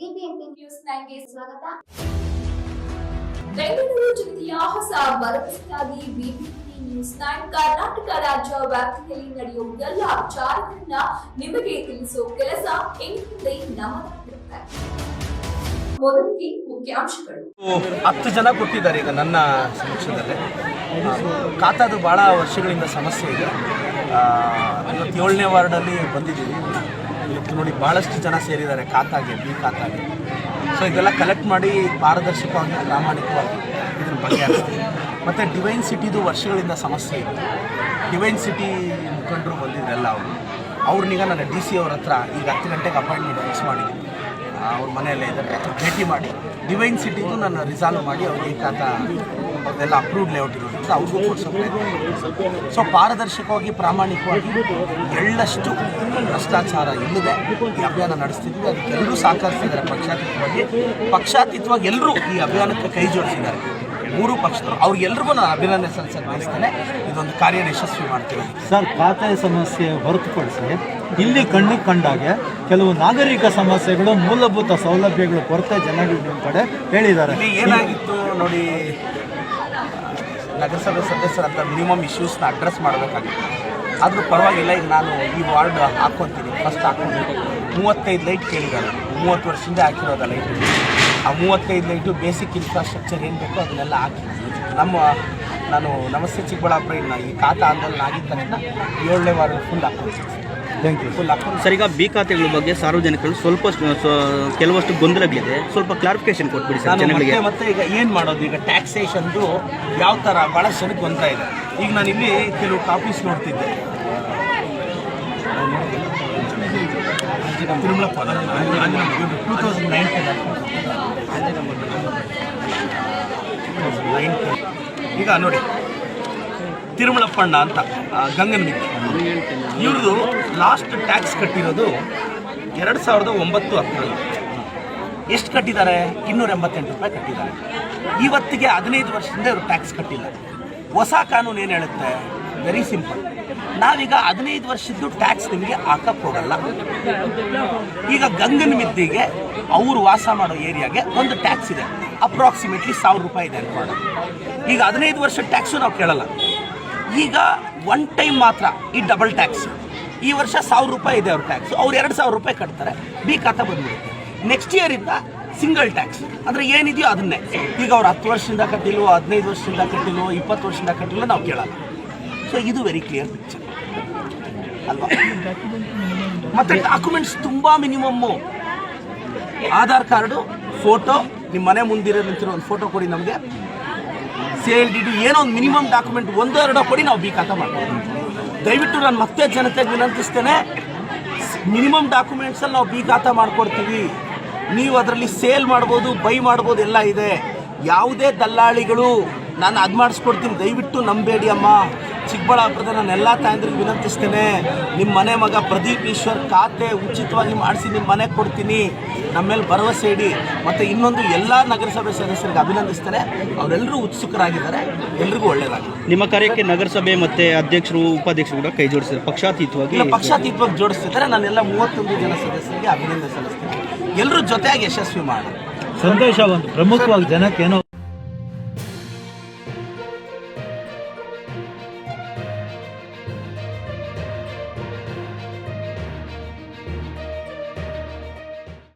BBMP news ನೈನ್ಗೆ ಸ್ವಾಗತ. ಬೆಂಗಳೂರು ಜಿಲ್ಲೆಯ ಹೊಸ ಭರವಸೆಯಾಗಿ ಬಿಬಿಎಂಪಿ ನ್ಯೂಸ್ ನೈನ್ ಕರ್ನಾಟಕ ರಾಜ್ಯ ವ್ಯಾಪ್ತಿಯಲ್ಲಿ ನಡೆಯುವ ಎಲ್ಲ ವಿಚಾರಗಳನ್ನ ನಿಮಗೆ ತಿಳಿಸುವ ಕೆಲಸ ಎಂದಿದೆ ನಮ್ಮದಾಗಿರುತ್ತೆ ಮೊದಲಿಗೆ ಮುಖ್ಯಾಂಶಗಳು. ಹತ್ತು ಜನ ಕೊಟ್ಟಿದ್ದಾರೆ ಈಗ ನನ್ನ ಸಮಕ್ಷದಲ್ಲಿ ಖಾತಾದು ಭಾಳ ವರ್ಷಗಳಿಂದ ಸಮಸ್ಯೆ ಇದೆ. ಆ, ಇವತ್ತು ಏಳನೇ ವಾರ್ಡಲ್ಲಿ ಬಂದಿದ್ದೀವಿ. ಇವತ್ತು ನೋಡಿ ಭಾಳಷ್ಟು ಜನ ಸೇರಿದ್ದಾರೆ ಖಾತಾಗೆ ಬಿ ಖಾತಾಗೆ ಸೊ ಇದೆಲ್ಲ ಕಲೆಕ್ಟ್ ಮಾಡಿ ಪಾರದರ್ಶಕವಾಗಿ, ಪ್ರಾಮಾಣಿಕವಾಗಿ ಇದನ್ನು ಬಗೆಹರಿಸ್ತೀವಿ ಮತ್ತು ಡಿವೈನ್ ಸಿಟಿದು ವರ್ಷಗಳಿಂದ ಸಮಸ್ಯೆ ಇತ್ತು ಡಿವೈನ್ ಸಿಟಿ ಮುಖಂಡರು ಬಂದಿದ್ರೆಲ್ಲ ಅವರು. ಅವ್ರನ್ನೀಗ ನನ್ನ ಡಿ ಸಿ ಅವ್ರ ಹತ್ರ ಈಗ ಹತ್ತು ಗಂಟೆಗೆ ಅಪಾಯಿಂಟ್ಮೆಂಟ್ ಫಿಕ್ಸ್ ಮಾಡಿದ್ದೀನಿ. ಅವ್ರ ಮನೆಯಲ್ಲೇ ಇದ್ದಾರೆ. ಭೇಟಿ ಮಾಡಿ. ಡಿವೈನ್ ಸಿಟಿದು ನಾನು ರಿಸಾಲ್ವ್ ಮಾಡಿ ಅವ್ರಿಗೆ ಖಾತಾ ಅದೆಲ್ಲ ಅಪ್ರೂವ್ಡ್ ಲೇಔಟ್ ಇರೋದ್ರಿಂದ ಅವ್ರಿಗೂ ಕೊಡ್ಸೋಕೆ ಸೊ ಪಾರದರ್ಶಕವಾಗಿ ಪ್ರಾಮಾಣಿಕವಾಗಿ ಎಳ್ಳಷ್ಟು ಭ್ರಷ್ಟಾಚಾರ ಇಲ್ಲದೆ. ಈ ಅಭಿಯಾನ ನಡೆಸ್ತಿದ್ವಿ. ಅದಕ್ಕೆಲ್ಲರೂ ಸಹಕರಿಸಿದ್ದಾರೆ. ಪಕ್ಷಾತೀತವಾಗಿ. ಪಕ್ಷಾತೀತವಾಗಿ ಎಲ್ಲರೂ ಈ ಅಭಿಯಾನಕ್ಕೆ ಕೈ ಜೋಡಿಸಿದ್ದಾರೆ. ಮೂರು ಪಕ್ಷದವರು. ಅವ್ರಿಗೆಲ್ರಿಗೂ ನಾನು ಅಭಿನಂದನೆ ಸಲ್ಲಿಸಲು ಬಯಸ್ತೇನೆ. ಇದೊಂದು ಕಾರ್ಯ ಯಶಸ್ವಿ ಮಾಡ್ತೀವಿ. ಸರ್ ಖಾತೆ ಸಮಸ್ಯೆ ಹೊರತುಪಡಿಸಿ ಇಲ್ಲಿ ಕಣ್ಣಿಗೆ ಕಂಡಾಗೆ ಕೆಲವು ನಾಗರಿಕ ಸಮಸ್ಯೆಗಳು ಮೂಲಭೂತ ಸೌಲಭ್ಯಗಳು ಕೊರತೆ ಜನಗಳ ಕಡೆ ಹೇಳಿದ್ದಾರೆ. ಏನಾಗಿತ್ತು ನೋಡಿ ನಗರಸಭೆ ಸದಸ್ಯರಂತ ಮಿನಿಮಮ್ ಇಶ್ಯೂಸ್ನ ಅಡ್ರೆಸ್ ಮಾಡಬೇಕಾಗಿತ್ತು. ಆದರೂ ಪರವಾಗಿಲ್ಲ, ಈಗ ನಾನು ಈ ವಾರ್ಡ್ ಹಾಕ್ಕೊತೀನಿ. ಫಸ್ಟ್ ಹಾಕ್ಕೊಂಡು ಮೂವತ್ತೈದು ಲೈಟ್ ಕೇಳಿದ್ದಾರೆ. ಮೂವತ್ತು ವರ್ಷದಿಂದ ಹಾಕಿರೋದ ಲೈಟ್ ಆ ಮೂವತ್ತೈದು ಲೈಟು ಬೇಸಿಕ್ ಇನ್ಫ್ರಾಸ್ಟ್ರಕ್ಚರ್ ಏನು ಬೇಕೋ ಅದನ್ನೆಲ್ಲ ಹಾಕಿ. ನಮ್ಮ, ನಾನು ನಮಸ್ತೆ ಚಿಕ್ಕಬಳ್ಳಾಪುರ ಈ ಖಾತಾ ಆಂದೋಲನ ಆಗಿದ್ದ ತಕ್ಷಣ ಏಳನೇ ವಾರ ಫುಲ್ ಹಾಕ್ಕೊಳ್ತೀನಿ ಥ್ಯಾಂಕ್ ಯು ಸರ್ ಈಗ ಬಿ ಖಾತೆಗಳ ಬಗ್ಗೆ ಸಾರ್ವಜನಿಕರು ಸ್ವಲ್ಪ ಸ್ವ- ಕೆಲವಷ್ಟು ಗೊಂದಲಗಳಿದೆ. ಸ್ವಲ್ಪ ಕ್ಲಾರಿಫಿಕೇಶನ್ ಕೊಟ್ಬಿಡಿ ಸರ್ ಜನಗಳಿಗೆ. ಮತ್ತೆ ಮತ್ತೆ ಈಗ ಏನು ಮಾಡೋದು? ಈಗ ಟ್ಯಾಕ್ಸೇಷನ್ದು ಯಾವ ಥರ ಭಾಳ ಜನಕ್ಕೆ ಗೊಂದಲ ಇದೆ. ಈಗ ನಾನು ಇಲ್ಲಿ ಕೆಲವು ಕಾಪೀಸ್ ನೋಡ್ತಿದ್ದೆ. ತಿರುಮಲಪ್ಪ ಟೂ ತೌಸಂಡ್ ನೈನ್ಟೀನ್ ಈಗ ನೋಡಿ ತಿರುಮಲಪ್ಪಣ್ಣ ಅಂತ ಗಂಗನ ಮಿತಿ ಇವ್ರದ್ದು ಲಾಸ್ಟ್ ಟ್ಯಾಕ್ಸ್ ಕಟ್ಟಿರೋದು ಎರಡು ಸಾವಿರದ ಒಂಬತ್ತು ಹತ್ತರಲ್ಲಿ. ಎಷ್ಟು ಕಟ್ಟಿದ್ದಾರೆ? ಇನ್ನೂರ ಎಂಬತ್ತೆಂಟು ರೂಪಾಯಿ ಕಟ್ಟಿದ್ದಾರೆ. ಇವತ್ತಿಗೆ ಹದಿನೈದು ವರ್ಷದಿಂದ ಇವರು ಟ್ಯಾಕ್ಸ್ ಕಟ್ಟಿಲ್ಲ. ಹೊಸ ಕಾನೂನು ಏನು ಹೇಳುತ್ತೆ? ವೆರಿ ಸಿಂಪಲ್ ನಾವೀಗ ಹದಿನೈದು ವರ್ಷದ್ದು ಟ್ಯಾಕ್ಸ್ ನಿಮಗೆ ಹಾಕಕ್ಕೆ ಹೋಗಲ್ಲ. ಈಗ ಗಂಗನ ಮಿದ್ದಿಗೆ ಅವರು ವಾಸ ಮಾಡೋ ಏರಿಯಾಗೆ ಒಂದು ಟ್ಯಾಕ್ಸ್ ಇದೆ. ಅಪ್ರಾಕ್ಸಿಮೇಟ್ಲಿ ಸಾವಿರ ರೂಪಾಯಿ ಇದೆ ಅನ್ಕೊಳ್ಳೋಣ ಈಗ ಹದಿನೈದು ವರ್ಷ ಟ್ಯಾಕ್ಸು ನಾವು ಕೇಳಲ್ಲ. ಈಗ ಒನ್ ಟೈಮ್ ಮಾತ್ರ ಈ ಡಬಲ್ ಟ್ಯಾಕ್ಸ್ ಈ ವರ್ಷ ಸಾವಿರ ರೂಪಾಯಿ ಇದೆ ಅವ್ರ ಟ್ಯಾಕ್ಸ್ ಅವ್ರು ಎರಡು ಸಾವಿರ ರೂಪಾಯಿ ಕಟ್ತಾರೆ. ಬಿ ಖಾತಾ ಬಂದ್ಬಿಡುತ್ತೆ. ನೆಕ್ಸ್ಟ್ ಇಯರಿಂದ ಸಿಂಗಲ್ ಟ್ಯಾಕ್ಸ್ ಅಂದರೆ ಏನಿದೆಯೋ ಅದನ್ನೇ. ಈಗ ಅವ್ರು ಹತ್ತು ವರ್ಷದಿಂದ ಕಟ್ಟಿಲ್ವೋ, ಹದಿನೈದು ವರ್ಷದಿಂದ ಕಟ್ಟಿಲ್ವೋ, ಇಪ್ಪತ್ತು ವರ್ಷದಿಂದ ಕಟ್ಟಿಲ್ಲ ನಾವು ಕೇಳಲ್ಲ. ಸೊ ಇದು ವೆರಿ ಕ್ಲಿಯರ್ ಪಿಕ್ಚರ್ ಅಲ್ವಾ? ಮತ್ತೆ ಡಾಕ್ಯುಮೆಂಟ್ಸ್ ತುಂಬ ಮಿನಿಮಮ್ಮು ಆಧಾರ್ ಕಾರ್ಡು ಫೋಟೋ ನಿಮ್ಮ ಮನೆ ಮುಂದಿರೋ ನಿಂತಿರೋ ಒಂದು ಫೋಟೋ ಕೊಡಿ ನಮಗೆ. ಸೇಲ್ ಡಿ ಏನೋ ಒಂದು ಮಿನಿಮಮ್ ಡಾಕ್ಯುಮೆಂಟ್ ಒಂದೋ ಕೊಡಿ ನಾವು ಬಿ ಖಾತಾ ಮಾಡ್ತೀವಿ. ದಯವಿಟ್ಟು ನಾನು ಮತ್ತೆ ಜನತೆಗೆ ವಿನಂತಿಸ್ತೇನೆ, ಮಿನಿಮಮ್ ಡಾಕ್ಯುಮೆಂಟ್ಸಲ್ಲಿ ನಾವು ಬಿ ಖಾತಾ ಮಾಡ್ಕೊಡ್ತೀವಿ. ನೀವು ಅದರಲ್ಲಿ ಸೇಲ್ ಮಾಡ್ಬೋದು, ಬೈ ಮಾಡ್ಬೋದು, ಎಲ್ಲ ಇದೆ. ಯಾವುದೇ ದಲ್ಲಾಳಿಗಳು, ನಾನು ಅದು ಮಾಡಿಸ್ಕೊಡ್ತೀನಿ, ದಯವಿಟ್ಟು ನಂಬೇಡಿ ಅಮ್ಮ. ಚಿಕ್ಕಬಳ್ಳಾಪುರದ ನಾನು ಎಲ್ಲ ತಾಯಂದ್ರಿಗೆ ವಿನಂತಿಸ್ತೇನೆ ನಿಮ್ಮ ಮನೆ ಮಗ ಪ್ರದೀಪ್ ಈಶ್ವರ್ ಖಾತೆ ಉಚಿತವಾಗಿ ಮಾಡಿಸಿ ನಿಮ್ಮ ಮನೆಗೆ ಕೊಡ್ತೀನಿ. ನಮ್ಮ ಮೇಲೆ ಭರವಸೆ ಇಡಿ. ಮತ್ತು ಇನ್ನೊಂದು ಎಲ್ಲ ನಗರಸಭೆ ಸದಸ್ಯರಿಗೆ ಅಭಿನಂದಿಸ್ತೇನೆ. ಅವರೆಲ್ಲರೂ ಉತ್ಸುಕರಾಗಿದ್ದಾರೆ. ಎಲ್ರಿಗೂ ಒಳ್ಳೆಯದಾಗಲಿ ನಿಮ್ಮ ಕಾರ್ಯಕ್ಕೆ ನಗರಸಭೆ ಮತ್ತು ಅಧ್ಯಕ್ಷರು ಉಪಾಧ್ಯಕ್ಷರು ಕೂಡ ಕೈ ಜೋಡಿಸಿದ್ದಾರೆ. ಪಕ್ಷಾತೀತವಾಗಿ ಇಲ್ಲ ಪಕ್ಷಾತೀತವಾಗಿ ಜೋಡಿಸ್ತಿದ್ದಾರೆ. ನಾನೆಲ್ಲ ಮೂವತ್ತೊಂದು ಜನ ಸದಸ್ಯರಿಗೆ ಅಭಿನಂದನೆ ಸಲ್ಲಿಸ್ತೇನೆ. ಎಲ್ಲರೂ ಜೊತೆಯಾಗಿ ಯಶಸ್ವಿ ಮಾಡಿ ಸಂದೇಶ ಒಂದು ಪ್ರಮುಖವಾಗಿ ಜನಕ್ಕೆ ಏನೋ